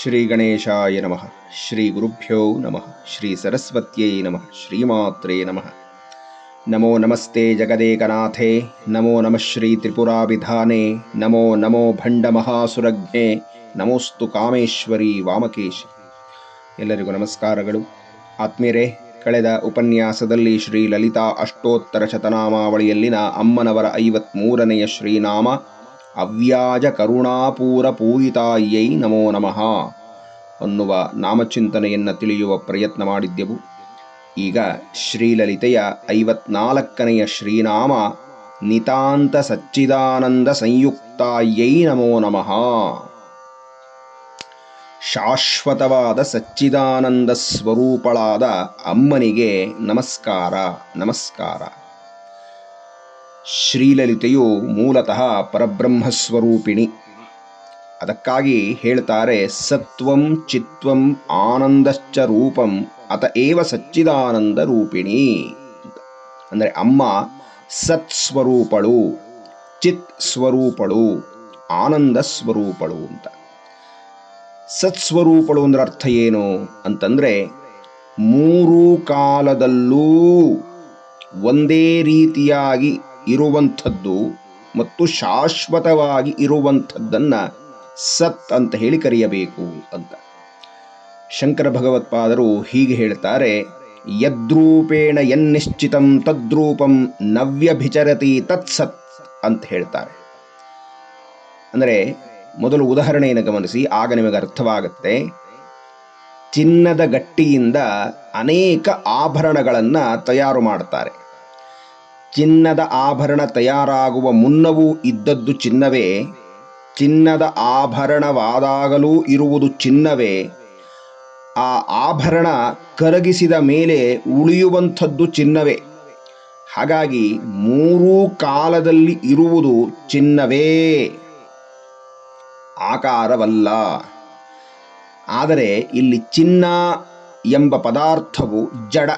ಶ್ರೀ ಗಣೇಶಾಯ ನಮಃ ಶ್ರೀ ಗುರುಭ್ಯೋ ನಮಃ ಶ್ರೀ ಸರಸ್ವತ್ಯೈ ನಮಃ ಶ್ರೀಮಾತ್ರೇ ನಮಃ ನಮೋ ನಮಸ್ತೆ ಜಗದೇಕನಾಥೇ ನಮೋ ನಮಃ ಶ್ರೀ ತ್ರಿಪುರಾಭಿಧಾನೆ ನಮೋ ನಮೋ ಭಂಡ ಮಹಾಸುರಜ್ಞೆ ನಮೋಸ್ತು ಕಾಮೇಶ್ವರಿ ವಾಮಕೇಶಿ ಎಲ್ಲರಿಗೂ ನಮಸ್ಕಾರಗಳು. ಆತ್ಮೀರೇ ಕಳೆದ ಉಪನ್ಯಾಸದಲ್ಲಿ ಶ್ರೀ ಲಲಿತಾ ಅಷ್ಟೋತ್ತರ ಶತನಾಮಾವಳಿಯಲ್ಲಿನ ಅಮ್ಮನವರ ಐವತ್ಮೂರನೆಯ ಶ್ರೀನಾಮ ಅವ್ಯಾಜ ಕರುಣಾಪೂರ ಪೂಯಿತಾಯ್ಯೈ ನಮೋ ನಮಃ ಅನ್ನುವ ನಾಮಚಿಂತನೆಯನ್ನು ತಿಳಿಯುವ ಪ್ರಯತ್ನ ಮಾಡಿದ್ದೆವು. ಈಗ ಶ್ರೀಲಲಿತೆಯ ಐವತ್ನಾಲ್ಕನೆಯ ಶ್ರೀನಾಮ ನಿತಾಂತ ಸಚ್ಚಿದಾನಂದ ಸಂಯುಕ್ತಾಯೈ ನಮೋ ನಮಃ. ಶಾಶ್ವತವಾದ ಸಚ್ಚಿದಾನಂದ ಸ್ವರೂಪಳಾದ ಅಮ್ಮನಿಗೆ ನಮಸ್ಕಾರ ನಮಸ್ಕಾರ. ಶ್ರೀಲಲಿತೆಯು ಮೂಲತಃ ಪರಬ್ರಹ್ಮ ಸ್ವರೂಪಿಣಿ ಅದಕ್ಕಾಗಿ ಹೇಳ್ತಾರೆ, ಸತ್ವಂ ಚಿತ್ವಂ ಆನಂದಶ್ಚ ರೂಪಂ, ಅತ ಏವ ಸಚ್ಚಿದಾನಂದ ರೂಪಿಣಿ ಅಂದರೆ ಅಮ್ಮ ಸತ್ ಸ್ವರೂಪಳು ಚಿತ್ ಸ್ವರೂಪಳು ಆನಂದ ಸ್ವರೂಪಳು ಅಂತ. ಸತ್ಸ್ವರೂಪಳು ಅಂದ್ರೆ ಅರ್ಥ ಏನು ಅಂತಂದ್ರೆ, ಮೂರು ಕಾಲದಲ್ಲೂ ಒಂದೇ ರೀತಿಯಾಗಿ ಇರುವಂಥದ್ದು ಮತ್ತು ಶಾಶ್ವತವಾಗಿ ಇರುವಂಥದ್ದನ್ನು ಸತ್ ಅಂತ ಹೇಳಿ ಕರೆಯಬೇಕು ಅಂತ. ಶಂಕರ ಭಗವತ್ಪಾದರು ಹೀಗೆ ಹೇಳ್ತಾರೆ, ಯದ್ರೂಪೇಣ ಯನ್ನಿಶ್ಚಿತಂ ತದ್ರೂಪಂ ನವ್ಯಭಿಚರತಿ ತತ್ಸತ್ ಅಂತ ಹೇಳ್ತಾರೆ. ಅಂದರೆ ಮೊದಲು ಉದಾಹರಣೆಯನ್ನು ಗಮನಿಸಿ, ಆಗ ನಿಮಗೆ ಅರ್ಥವಾಗುತ್ತೆ, ಚಿನ್ನದ ಗಟ್ಟಿಯಿಂದ ಅನೇಕ ಆಭರಣಗಳನ್ನು ತಯಾರು ಮಾಡ್ತಾರೆ. ಚಿನ್ನದ ಆಭರಣ ತಯಾರಾಗುವ ಮುನ್ನವೂ ಇದ್ದದ್ದು ಚಿನ್ನವೇ. ಚಿನ್ನದ ಆಭರಣವಾದಾಗಲೂ ಇರುವುದು ಚಿನ್ನವೇ. ಆ ಆಭರಣ ಕರಗಿಸಿದ ಮೇಲೆ ಉಳಿಯುವಂಥದ್ದು ಚಿನ್ನವೇ. ಹಾಗಾಗಿ ಮೂರೂ ಕಾಲದಲ್ಲಿ ಇರುವುದು ಚಿನ್ನವೇ. ಆಕಾರವಲ್ಲ. ಆದರೆ ಇಲ್ಲಿ ಚಿನ್ನ ಎಂಬ ಪದಾರ್ಥವು ಜಡ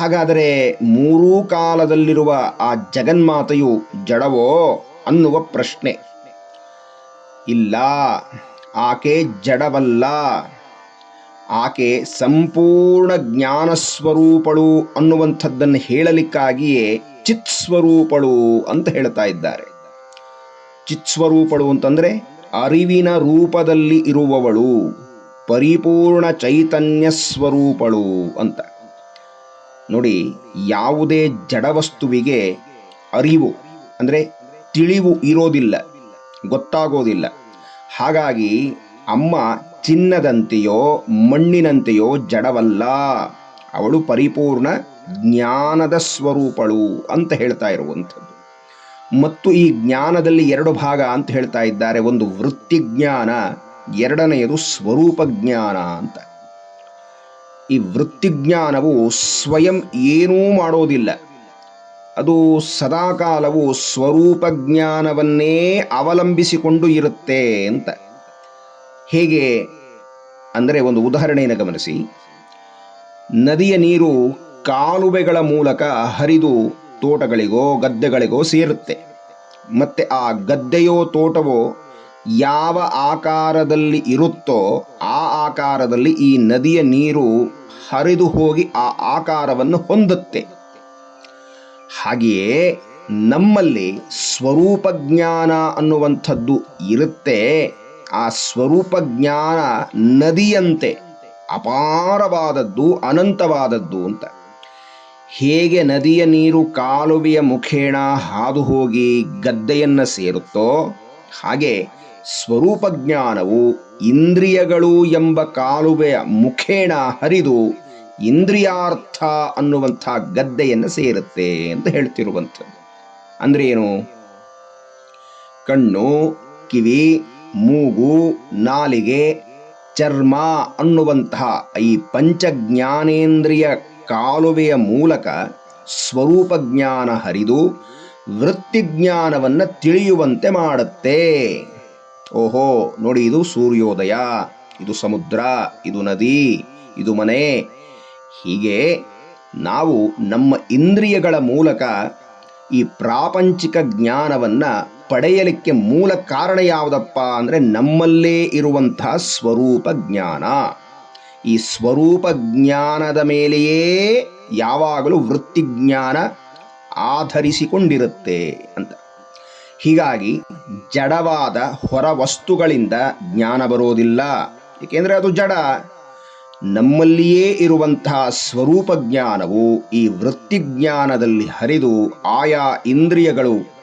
ಹಾಗಾದರೆ ಮೂರೂ ಕಾಲದಲ್ಲಿರುವ ಆ ಜಗನ್ಮಾತೆಯು ಜಡವೋ ಅನ್ನುವ ಪ್ರಶ್ನೆ. ಇಲ್ಲ, ಆಕೆ ಜಡವಲ್ಲ. ಆಕೆ ಸಂಪೂರ್ಣ ಜ್ಞಾನ ಸ್ವರೂಪಳು ಅನ್ನುವಂಥದ್ದನ್ನು ಹೇಳಲಿಕ್ಕಾಗಿಯೇ ಚಿತ್ ಸ್ವರೂಪಳು ಅಂತ ಹೇಳ್ತಾ ಇದ್ದಾರೆ. ಚಿತ್ಸ್ವರೂಪಳು ಅಂತಂದ್ರೆ ಅರಿವಿನ ರೂಪದಲ್ಲಿ ಇರುವವಳು, ಪರಿಪೂರ್ಣ ಚೈತನ್ಯ ಸ್ವರೂಪಳು ಅಂತ. ನೋಡಿ, ಯಾವುದೇ ಜಡವಸ್ತುವಿಗೆ ಅರಿವು, ಅಂದರೆ ತಿಳಿವು ಇರೋದಿಲ್ಲ, ಗೊತ್ತಾಗೋದಿಲ್ಲ. ಹಾಗಾಗಿ ಅಮ್ಮ ಚಿನ್ನದಂತೆಯೋ ಮಣ್ಣಿನಂತೆಯೋ ಜಡವಲ್ಲ, ಅವಳು ಪರಿಪೂರ್ಣ ಜ್ಞಾನದ ಸ್ವರೂಪಳು ಅಂತ ಹೇಳ್ತಾ ಇರುವಂಥದ್ದು. ಮತ್ತು ಈ ಜ್ಞಾನದಲ್ಲಿ ಎರಡು ಭಾಗ ಅಂತ ಹೇಳ್ತಾ ಇದ್ದಾರೆ, ಒಂದು ವೃತ್ತಿ ಜ್ಞಾನ ಎರಡನೆಯದು ಸ್ವರೂಪ ಜ್ಞಾನ ಅಂತ. ಈ ವೃತ್ತಿಜ್ಞಾನವು ಸ್ವಯಂ ಏನೂ ಮಾಡೋದಿಲ್ಲ. ಅದು ಸದಾಕಾಲವು ಸ್ವರೂಪ ಜ್ಞಾನವನ್ನೇ ಅವಲಂಬಿಸಿಕೊಂಡು ಇರುತ್ತೆ ಅಂತ. ಹೇಗೆ? ಅಂದರೆ ಒಂದು ಉದಾಹರಣೆಯನ್ನು ಗಮನಿಸಿ. ನದಿಯ ನೀರು ಕಾಲುವೆಗಳ ಮೂಲಕ ಹರಿದು ತೋಟಗಳಿಗೋ ಗದ್ದೆಗಳಿಗೋ ಸೇರುತ್ತೆ. ಮತ್ತೆ ಆ ಗದ್ದೆಯೋ ತೋಟವೋ ಯಾವ ಆಕಾರದಲ್ಲಿ ಇರುತ್ತೋ ಆ ಆಕಾರದಲ್ಲಿ ಈ ನದಿಯ ನೀರು ಹರಿದು ಹೋಗಿ ಆ ಆಕಾರವನ್ನು ಹೊಂದುತ್ತೆ. ಹಾಗೆಯೇ ನಮ್ಮಲ್ಲಿ ಸ್ವರೂಪ ಜ್ಞಾನ ಅನ್ನುವಂಥದ್ದು ಇರುತ್ತೆ. ಆ ಸ್ವರೂಪ ಜ್ಞಾನ ನದಿಯಂತೆ, ಅಪಾರವಾದದ್ದು, ಅನಂತವಾದದ್ದು ಅಂತ. ಹೇಗೆ ನದಿಯ ನೀರು ಕಾಲುವೆಯ ಮುಖೇಣ ಹಾದು ಹೋಗಿ ಗದ್ದೆಯನ್ನು ಸೇರುತ್ತೋ ಹಾಗೆ ಸ್ವರೂಪ ಜ್ಞಾನವು ಇಂದ್ರಿಯಗಳು ಎಂಬ ಕಾಲುವೆಯ ಮುಖೇಣ ಹರಿದು ಇಂದ್ರಿಯಾರ್ಥ ಅನ್ನುವಂಥ ಗದ್ದೆಯನ್ನು ಸೇರುತ್ತೆ ಅಂತ ಹೇಳ್ತಿರುವಂಥದ್ದು. ಅಂದ್ರೆ ಏನು? ಕಣ್ಣು, ಕಿವಿ, ಮೂಗು, ನಾಲಿಗೆ, ಚರ್ಮ ಅನ್ನುವಂತಹ ಈ ಪಂಚಜ್ಞಾನೇಂದ್ರಿಯ ಕಾಲುವೆಯ ಮೂಲಕ ಸ್ವರೂಪ ಜ್ಞಾನ ಹರಿದು ವೃತ್ತಿಜ್ಞಾನವನ್ನು ತಿಳಿಯುವಂತೆ ಮಾಡುತ್ತೆ. ಓಹೋ, ನೋಡಿ, ಇದು ಸೂರ್ಯೋದಯ, ಇದು ಸಮುದ್ರ, ಇದು ನದಿ, ಇದು ಮನೆ. ಹೀಗೆ ನಾವು ನಮ್ಮ ಇಂದ್ರಿಯಗಳ ಮೂಲಕ ಈ ಪ್ರಾಪಂಚಿಕ ಜ್ಞಾನವನ್ನು ಪಡೆಯಲಿಕ್ಕೆ ಮೂಲ ಕಾರಣ ಯಾವುದಪ್ಪ ಅಂದರೆ ನಮ್ಮಲ್ಲೇ ಇರುವಂತಹ ಸ್ವರೂಪ ಜ್ಞಾನ. ಈ ಸ್ವರೂಪ ಜ್ಞಾನದ ಮೇಲೆಯೇ ಯಾವಾಗಲೂ ವೃತ್ತಿಜ್ಞಾನ ಆಧರಿಸಿಕೊಂಡಿರುತ್ತೆ ಅಂತ. ಹೀಗಾಗಿ ಜಡವಾದ ಹೊರ ವಸ್ತುಗಳಿಂದ ಜ್ಞಾನ ಬರೋದಿಲ್ಲ. ಏಕೆಂದರೆ ಅದು ಜಡ. ನಮ್ಮಲ್ಲಿಯೇ ಇರುವಂತಹ ಸ್ವರೂಪ ಜ್ಞಾನವು ಈ ವೃತ್ತಿಜ್ಞಾನದಲ್ಲಿ ಹರಿದು ಆಯಾ ಇಂದ್ರಿಯಗಳು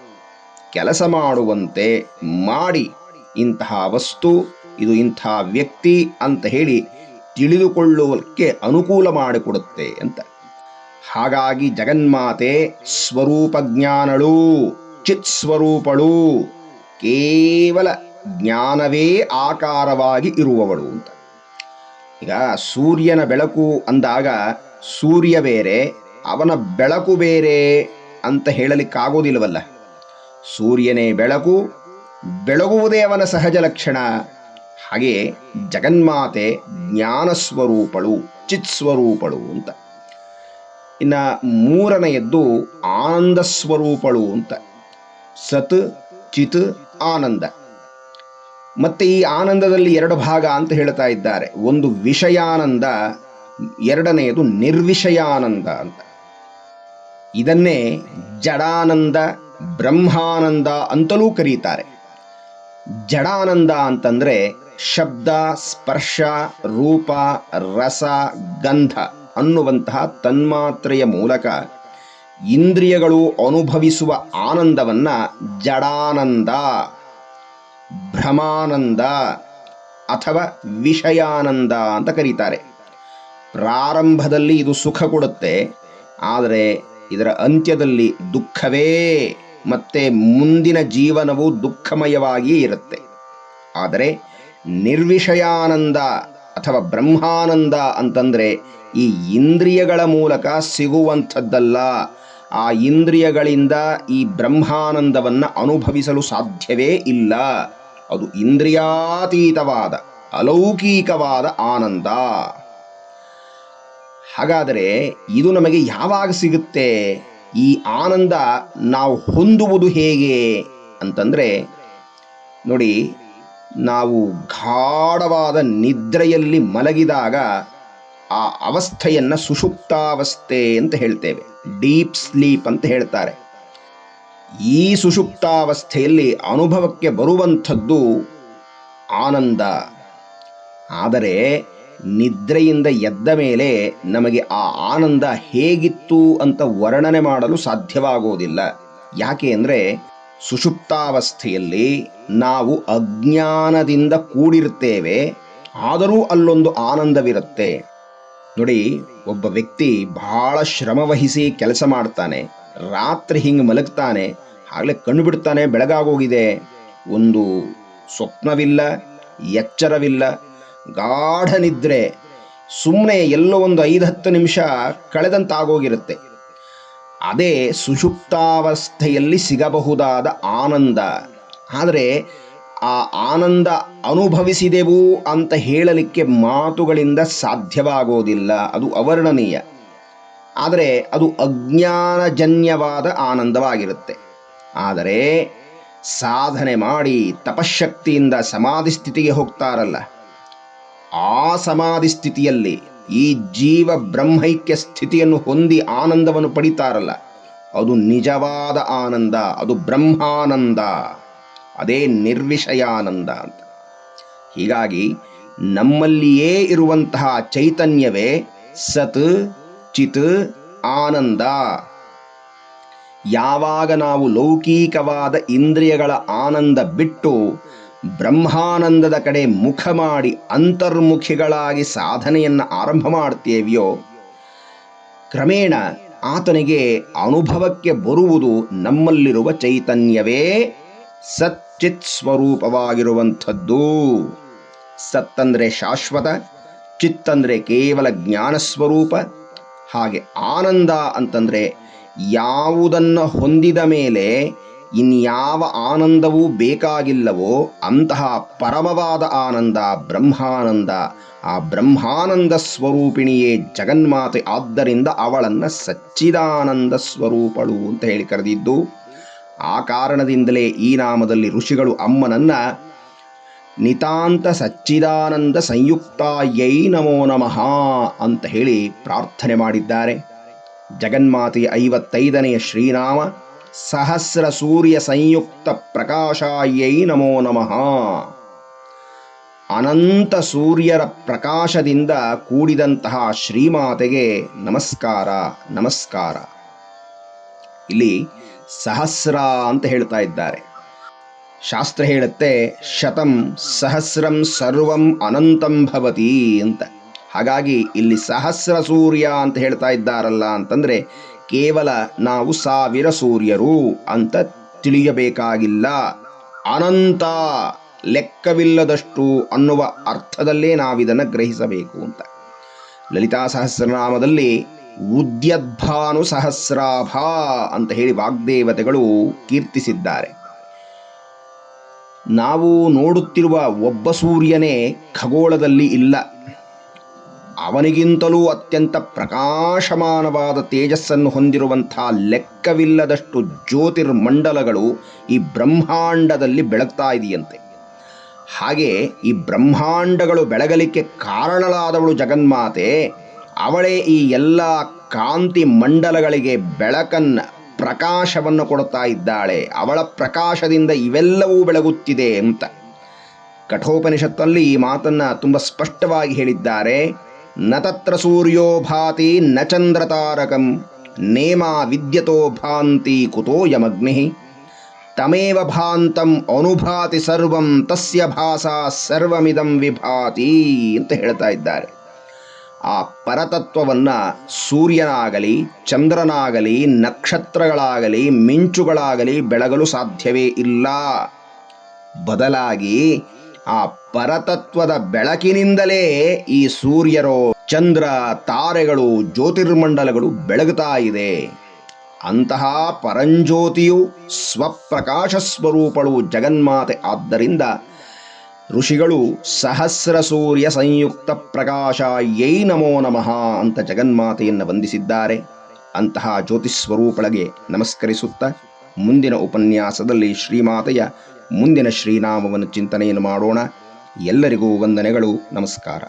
ಕೆಲಸ ಮಾಡುವಂತೆ ಮಾಡಿ ಇಂತಹ ವಸ್ತು, ಇದು ಇಂತಹ ವ್ಯಕ್ತಿ ಅಂತ ಹೇಳಿ ತಿಳಿದುಕೊಳ್ಳುವಕ್ಕೆ ಅನುಕೂಲ ಮಾಡಿಕೊಡುತ್ತೆ ಅಂತ. ಹಾಗಾಗಿ ಜಗನ್ಮಾತೆ ಸ್ವರೂಪ ಜ್ಞಾನಳು ಚಿತ್ ಸ್ವರೂಪಳು. ಕೇವಲ ಜ್ಞಾನವೇ ಆಕಾರವಾಗಿ ಇರುವವಳು ಅಂತ. ಈಗ ಸೂರ್ಯನ ಬೆಳಕು ಅಂದಾಗ ಸೂರ್ಯ ಬೇರೆ, ಅವನ ಬೆಳಕು ಬೇರೆ ಅಂತ ಹೇಳಲಿಕ್ಕಾಗೋದಿಲ್ಲವಲ್ಲ. ಸೂರ್ಯನೇ ಬೆಳಕು, ಬೆಳಗುವುದೇ ಅವನ ಸಹಜ ಲಕ್ಷಣ. ಹಾಗೆಯೇ ಜಗನ್ಮಾತೆ ಜ್ಞಾನ ಸ್ವರೂಪಳು ಚಿತ್ ಸ್ವರೂಪಳು ಅಂತ. ಇನ್ನು ಮೂರನೆಯದ್ದು ಆನಂದ ಸ್ವರೂಪಳು ಅಂತ. ಸತ್, ಚಿತ್, ಆನಂದ. ಮತ್ತೆ ಈ ಆನಂದದಲ್ಲಿ ಎರಡು ಭಾಗ ಅಂತ ಹೇಳ್ತಾ ಇದ್ದಾರೆ. ಒಂದು ವಿಷಯಾನಂದ, ಎರಡನೆಯದು ನಿರ್ವಿಷಯಾನಂದ ಅಂತ. ಇದನ್ನೇ ಜಡಾನಂದ, ಬ್ರಹ್ಮಾನಂದ ಅಂತಲೂ ಕರೀತಾರೆ. ಜಡಾನಂದ ಅಂತಂದ್ರೆ ಶಬ್ದ, ಸ್ಪರ್ಶ, ರೂಪ, ರಸ, ಗಂಧ ಅನ್ನುವಂತಹ ತನ್ಮಾತ್ರೆಯ ಮೂಲಕ ಇಂದ್ರಿಯಗಳು ಅನುಭವಿಸುವ ಆನಂದವನ್ನ ಜಡಾನಂದ, ಭ್ರಮಾನಂದ ಅಥವಾ ವಿಷಯಾನಂದ ಅಂತ ಕರೀತಾರೆ. ಪ್ರಾರಂಭದಲ್ಲಿ ಇದು ಸುಖ ಕೊಡುತ್ತೆ, ಆದರೆ ಇದರ ಅಂತ್ಯದಲ್ಲಿ ದುಃಖವೇ ಮತ್ತೆ ಮುಂದಿನ ಜೀವನವು ದುಃಖಮಯವಾಗಿ ಇರುತ್ತೆ. ಆದರೆ ನಿರ್ವಿಷಯಾನಂದ ಅಥವಾ ಬ್ರಹ್ಮಾನಂದ ಅಂತಂದರೆ ಈ ಇಂದ್ರಿಯಗಳ ಮೂಲಕ ಸಿಗುವಂಥದ್ದಲ್ಲ. ಆ ಇಂದ್ರಿಯಗಳಿಂದ ಈ ಬ್ರಹ್ಮಾನಂದವನ್ನು ಅನುಭವಿಸಲು ಸಾಧ್ಯವೇ ಇಲ್ಲ. ಅದು ಇಂದ್ರಿಯಾತೀತವಾದ, ಅಲೌಕಿಕವಾದ ಆನಂದ. ಹಾಗಾದರೆ ಇದು ನಮಗೆ ಯಾವಾಗ ಸಿಗುತ್ತೆ? ಈ ಆನಂದ ನಾವು ಹೊಂದುವುದು ಹೇಗೆ ಅಂತಂದರೆ ನೋಡಿ ನಾವು ಗಾಢವಾದ ನಿದ್ರೆಯಲ್ಲಿ ಮಲಗಿದಾಗ ಆ ಅವಸ್ಥೆಯನ್ನು ಸುಷುಪ್ತಾವಸ್ಥೆ ಅಂತ ಹೇಳ್ತೇವೆ. ಡೀಪ್ ಸ್ಲೀಪ್ ಅಂತ ಹೇಳ್ತಾರೆ. ಈ ಸುಷುಪ್ತಾವಸ್ಥೆಯಲ್ಲಿ ಅನುಭವಕ್ಕೆ ಬರುವಂಥದ್ದು ಆನಂದ. ಆದರೆ ನಿದ್ರೆಯಿಂದ ಎದ್ದ ಮೇಲೆ ನಮಗೆ ಆ ಆನಂದ ಹೇಗಿತ್ತು ಅಂತ ವರ್ಣನೆ ಮಾಡಲು ಸಾಧ್ಯವಾಗುವುದಿಲ್ಲ ಯಾಕೆ ಅಂದರೆ ಸುಷುಪ್ತಾವಸ್ಥೆಯಲ್ಲಿ ನಾವು ಅಜ್ಞಾನದಿಂದ ಕೂಡಿರ್ತೇವೆ ಆದರೂ ಅಲ್ಲೊಂದು ಆನಂದವಿರುತ್ತೆ. ನೋಡಿ, ಒಬ್ಬ ವ್ಯಕ್ತಿ ಬಹಳ ಶ್ರಮವಹಿಸಿ ಕೆಲಸ ಮಾಡ್ತಾನೆ, ರಾತ್ರಿ ಹಿಂಗೆ ಮಲಗ್ತಾನೆ, ಆಗಲೇ ಕಣ್ಣು ಬಿಡ್ತಾನೆ, ಬೆಳಗಾಗೋಗಿದೆ. ಒಂದು ಸ್ವಪ್ನವಿಲ್ಲ, ಎಚ್ಚರವಿಲ್ಲ, ಗಾಢ ನಿದ್ರೆ ಸುಮ್ಮನೆ ಎಲ್ಲೋ ಒಂದು ಐದು ಹತ್ತು ನಿಮಿಷ ಕಳೆದಂತಾಗೋಗಿರುತ್ತೆ. ಅದೇ ಸುಷುಪ್ತಾವಸ್ಥೆಯಲ್ಲಿ ಸಿಗಬಹುದಾದ ಆನಂದ. ಆದರೆ ಆ ಆನಂದ ಅನುಭವಿಸಿದೆವು ಅಂತ ಹೇಳಲಿಕ್ಕೆ ಮಾತುಗಳಿಂದ ಸಾಧ್ಯವಾಗೋದಿಲ್ಲ. ಅದು ಅವರ್ಣನೀಯ ಆದರೆ ಅದು ಅಜ್ಞಾನಜನ್ಯವಾದ ಆನಂದವಾಗಿರುತ್ತೆ. ಆದರೆ ಸಾಧನೆ ಮಾಡಿ ತಪಶಕ್ತಿಯಿಂದ ಸಮಾಧಿ ಸ್ಥಿತಿಗೆ ಹೋಗ್ತಾರಲ್ಲ. ಆ ಸಮಾಧಿ ಸ್ಥಿತಿಯಲ್ಲಿ ಈ ಜೀವ ಬ್ರಹ್ಮೈಕ್ಯ ಸ್ಥಿತಿಯನ್ನು ಹೊಂದಿ ಆನಂದವನ್ನು ಪಡಿತಾರಲ್ಲ, ಅದು ನಿಜವಾದ ಆನಂದ, ಅದು ಬ್ರಹ್ಮಾನಂದ, ಅದೇ ನಿರ್ವಿಷಯಾನಂದ ಅಂತ. ಹೀಗಾಗಿ ನಮ್ಮಲ್ಲಿಯೇ ಇರುವಂತಹ ಚೈತನ್ಯವೇ ಸತ್, ಚಿತ್, ಆನಂದ. ಯಾವಾಗ ನಾವು ಲೌಕಿಕವಾದ ಇಂದ್ರಿಯಗಳ ಆನಂದ ಬಿಟ್ಟು ಬ್ರಹ್ಮಾನಂದದ ಕಡೆ ಮುಖ ಮಾಡಿ ಅಂತರ್ಮುಖಿಗಳಾಗಿ ಸಾಧನೆಯನ್ನು ಆರಂಭ ಮಾಡ್ತೇವೆಯೋ ಕ್ರಮೇಣ ಆತನಿಗೆ ಅನುಭವಕ್ಕೆ ಬರುವುದು ನಮ್ಮಲ್ಲಿರುವ ಚೈತನ್ಯವೇ ಸಚ್ಚಿತ್ ಸ್ವರೂಪವಾಗಿರುವಂಥದ್ದು. ಸತ್ತಂದ್ರೆ ಶಾಶ್ವತ, ಚಿತ್ತಂದ್ರೆ ಕೇವಲ ಜ್ಞಾನ ಸ್ವರೂಪ, ಹಾಗೆ ಆನಂದ ಅಂತಂದ್ರೆ ಯಾವುದನ್ನು ಹೊಂದಿದ ಮೇಲೆ ಇನ್ಯಾವ ಆನಂದವೂ ಬೇಕಾಗಿಲ್ಲವೋ ಅಂತಹ ಪರಮವಾದ ಆನಂದ, ಬ್ರಹ್ಮಾನಂದ. ಆ ಬ್ರಹ್ಮಾನಂದ ಸ್ವರೂಪಿಣಿಯೇ ಜಗನ್ಮಾತೆ, ಆದ್ದರಿಂದ ಅವಳನ್ನು ಸಚ್ಚಿದಾನಂದ ಸ್ವರೂಪಳು ಅಂತ ಹೇಳಿ ಕರೆದಿದ್ದು, ಆ ಕಾರಣದಿಂದಲೇ ಈ ನಾಮದಲ್ಲಿ ಋಷಿಗಳು ಅಮ್ಮನನ್ನ ನಿತಾಂತ ಸಚ್ಚಿದಾನಂದ ಸಂಯುಕ್ತಾಯೈ ನಮೋ ನಮಃ ಅಂತ ಹೇಳಿ ಪ್ರಾರ್ಥನೆ ಮಾಡಿದ್ದಾರೆ. ಜಗನ್ಮಾತೆಯ ಐವತ್ತೈದನೆಯ ಶ್ರೀನಾಮ ಸಹಸ್ರ ಸೂರ್ಯ ಸಂಯುಕ್ತ ಪ್ರಕಾಶಾಯೈ ನಮೋ ನಮಃ. ಅನಂತ ಸೂರ್ಯರ ಪ್ರಕಾಶದಿಂದ ಕೂಡಿದಂತಹ ಶ್ರೀಮಾತೆಗೆ ನಮಸ್ಕಾರ ನಮಸ್ಕಾರ. ಇಲ್ಲಿ ಸಹಸ್ರ ಅಂತ ಹೇಳ್ತಾ ಇದ್ದಾರೆ. ಶಾಸ್ತ್ರ ಹೇಳುತ್ತೆ, ಶತಂ ಸಹಸ್ರಂ ಸರ್ವಂ ಅನಂತಂ ಭವತಿ ಅಂತ. ಹಾಗಾಗಿ ಇಲ್ಲಿ ಸಹಸ್ರ ಸೂರ್ಯ ಅಂತ ಹೇಳ್ತಾ ಇದ್ದಾರಲ್ಲ ಅಂತಂದ್ರೆ ಕೇವಲ ನಾವು ಸಾವಿರ ಸೂರ್ಯರು ಅಂತ ತಿಳಿಯಬೇಕಾಗಿಲ್ಲ. ಅನಂತ ಲೆಕ್ಕವಿಲ್ಲದಷ್ಟು ಅನ್ನುವ ಅರ್ಥದಲ್ಲೇ ನಾವಿದನ್ನು ಗ್ರಹಿಸಬೇಕು ಅಂತ. ಲಲಿತಾ ಸಹಸ್ರನಾಮದಲ್ಲಿ ಉದ್ಯದ್ಭಾನು ಸಹಸ್ರಾಭ ಅಂತ ಹೇಳಿ ವಾಗ್ದೇವತೆಗಳು ಕೀರ್ತಿಸಿದ್ದಾರೆ. ನಾವು ನೋಡುತ್ತಿರುವ ಒಬ್ಬ ಸೂರ್ಯನೇ ಖಗೋಳದಲ್ಲಿ ಇಲ್ಲ. ಅವನಿಗಿಂತಲೂ ಅತ್ಯಂತ ಪ್ರಕಾಶಮಾನವಾದ ತೇಜಸ್ಸನ್ನು ಹೊಂದಿರುವಂಥ ಲೆಕ್ಕವಿಲ್ಲದಷ್ಟು ಜ್ಯೋತಿರ್ಮಂಡಲಗಳು ಈ ಬ್ರಹ್ಮಾಂಡದಲ್ಲಿ ಬೆಳಗ್ತಾ ಇದೆಯಂತೆ. ಹಾಗೆ ಈ ಬ್ರಹ್ಮಾಂಡಗಳು ಬೆಳಗಲಿಕ್ಕೆ ಕಾರಣಳಾದವಳು ಜಗನ್ಮಾತೆ, ಅವಳೇ ಈ ಎಲ್ಲ ಕಾಂತಿ ಮಂಡಲಗಳಿಗೆ ಬೆಳಕನ್ನ ಪ್ರಕಾಶವನ್ನು ಕೊಡ್ತಾ ಇದ್ದಾಳೆ. ಅವಳ ಪ್ರಕಾಶದಿಂದ ಇವೆಲ್ಲವೂ ಬೆಳಗುತ್ತಿದೆ ಅಂತ ಕಠೋಪನಿಷತ್ತಲ್ಲಿ ಈ ಮಾತನ್ನ ತುಂಬ ಸ್ಪಷ್ಟವಾಗಿ ಹೇಳಿದ್ದಾರೆ. ನ ತತ್ರ ಸೂರ್ಯೋ ಭಾತಿ ನ ಚಂದ್ರತಾರಕಂ, ನೇಮಾ ವಿದ್ಯತೋ ಭಾಂತಿ ಕುತೋ ಯಮಗ್ನಿ, ತಮೇವ ಭಾಂತಂ ಅನುಭಾತಿ ಸರ್ವಂ ತಸ್ಯ ಭಾಸಾ ಸರ್ವಮಿದಂ ವಿಭಾತಿ ಅಂತ ಹೇಳ್ತಾ ಇದ್ದಾರೆ. ಆ ಪರತತ್ವವನ್ನ ಸೂರ್ಯನಾಗಲಿ, ಚಂದ್ರನಾಗಲಿ, ನಕ್ಷತ್ರಗಳಾಗಲಿ, ಮಿಂಚುಗಳಾಗಲಿ ಬೆಳಗಲು ಸಾಧ್ಯವೇ ಇಲ್ಲ. ಬದಲಾಗಿ ಆ ಪರತತ್ವದ ಬೆಳಕಿನಿಂದಲೇ ಈ ಸೂರ್ಯರು ಚಂದ್ರ ತಾರೆಗಳು ಜ್ಯೋತಿರ್ಮಂಡಲಗಳು ಬೆಳಗುತ್ತಾ ಇದೆ. ಅಂತಹ ಪರಂಜ್ಯೋತಿಯು ಸ್ವಪ್ರಕಾಶ ಸ್ವರೂಪಳು ಜಗನ್ಮಾತೆ. ಆದ್ದರಿಂದ ಋಷಿಗಳು ಸಹಸ್ರ ಸೂರ್ಯ ಸಂಯುಕ್ತ ಪ್ರಕಾಶ ಯೈ ನಮೋ ನಮಃ ಅಂತ ಜಗನ್ಮಾತೆಯನ್ನು ವಂದಿಸಿದ್ದಾರೆ. ಅಂತಹ ಜ್ಯೋತಿಸ್ವರೂಪಳಗೆ ನಮಸ್ಕರಿಸುತ್ತಾ ಮುಂದಿನ ಉಪನ್ಯಾಸದಲ್ಲಿ ಶ್ರೀಮಾತೆಯ ಮುಂದಿನ ಶ್ರೀನಾಮವನ್ನು ಚಿಂತನೆಯನ್ನು ಮಾಡೋಣ. ಎಲ್ಲರಿಗೂ ವಂದನೆಗಳು ನಮಸ್ಕಾರ.